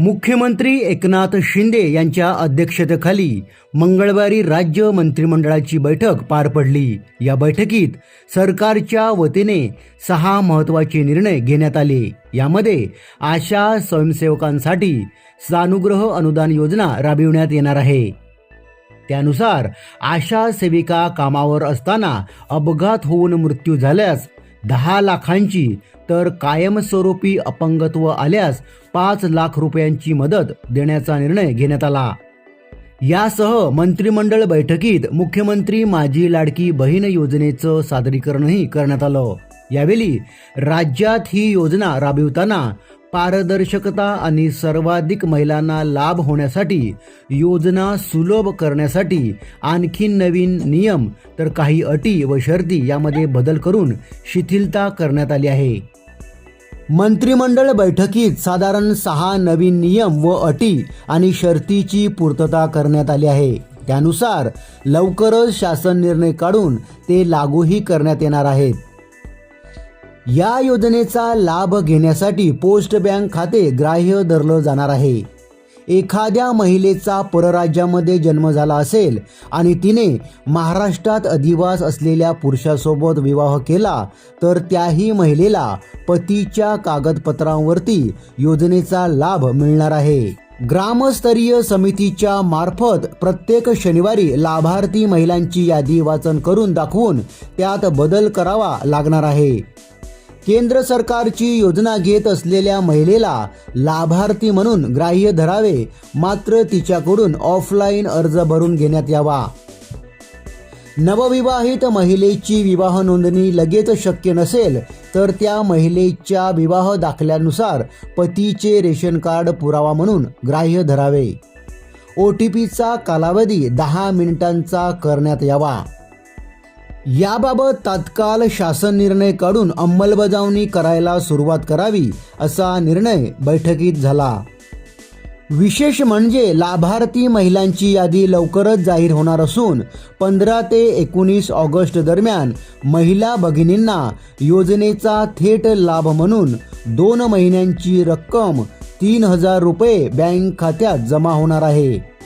मुख्यमंत्री एकनाथ शिंदे यांच्या अध्यक्षतेखाली मंगळवारी राज्य मंत्रिमंडळाची बैठक पार पडली. या बैठकीत सरकारच्या वतीने सहा महत्त्वाचे निर्णय घेण्यात आले. यामध्ये आशा स्वयंसेवकांसाठी सानुग्रह अनुदान योजना राबविण्यात येणार आहे. त्यानुसार आशा सेविका कामावर असताना अपघात होऊन मृत्यू झाल्यास दहा लाखांची तर कायमस्वरूपी अपंगत्व आल्यास पाच लाख रुपयांची मदत देण्याचा निर्णय घेण्यात आला. यासह मंत्रिमंडळ बैठकीत मुख्यमंत्री माझी लाडकी बहीण योजनेचं सादरीकरणही करण्यात आलं. यावेळी राज्यात ही योजना राबविताना पारदर्शकता आणि सर्वाधिक महिलांना लाभ होण्यासाठी योजना सुलभ करण्यासाठी आणखी नवीन नियम तर काही अटी व शर्ती यामध्ये बदल करून शिथिलता करण्यात आली आहे. मंत्रिमंडळ बैठकीत साधारण सहा नवीन नियम व अटी आणि शर्तीची पूर्तता करण्यात आली आहे. त्यानुसार लवकरच शासन निर्णय काढून ते लागूही करण्यात येणार आहेत. या योजनेचा लाभ घेण्यासाठी पोस्ट बँक खाते ग्राह्य धरलं जाणार आहे. एखाद्या महिलेचा परराज्यामध्ये जन्म झाला असेल आणि तिने महाराष्ट्रात अधिवास असलेल्या पुरुषासोबत विवाह केला तर त्याही महिलेला पतीच्या कागदपत्रांवरती योजनेचा लाभ मिळणार आहे. ग्रामस्तरीय समितीच्या मार्फत प्रत्येक शनिवारी लाभार्थी महिलांची यादी वाचन करून दाखवून त्यात बदल करावा लागणार आहे. केंद्र सरकारची योजना घेत असलेल्या महिलेला लाभार्थी म्हणून ग्राह्य धरावे मात्र तिच्याकडून ऑफलाईन अर्ज भरून घेण्यात यावा. नवविवाहित महिलेची विवाह नोंदणी लगेच शक्य नसेल तर त्या महिलेच्या विवाह दाखल्यानुसार पतीचे रेशन कार्ड पुरावा म्हणून ग्राह्य धरावे. ओ टी पीचा कालावधी दहा मिनिटांचा करण्यात यावा. याबाबत तात्काळ शासन निर्णय काढून अंमलबजावणी करायला सुरुवात करावी असा निर्णय बैठकीत झाला. विशेष म्हणजे लाभार्थी महिलांची यादी लवकरच जाहीर होणार असून पंधरा ते एकोणीस ऑगस्ट दरम्यान महिला भगिनींना योजनेचा थेट लाभ म्हणून दोन महिन्यांची रक्कम तीन हजार रुपये बँक खात्यात जमा होणार आहे.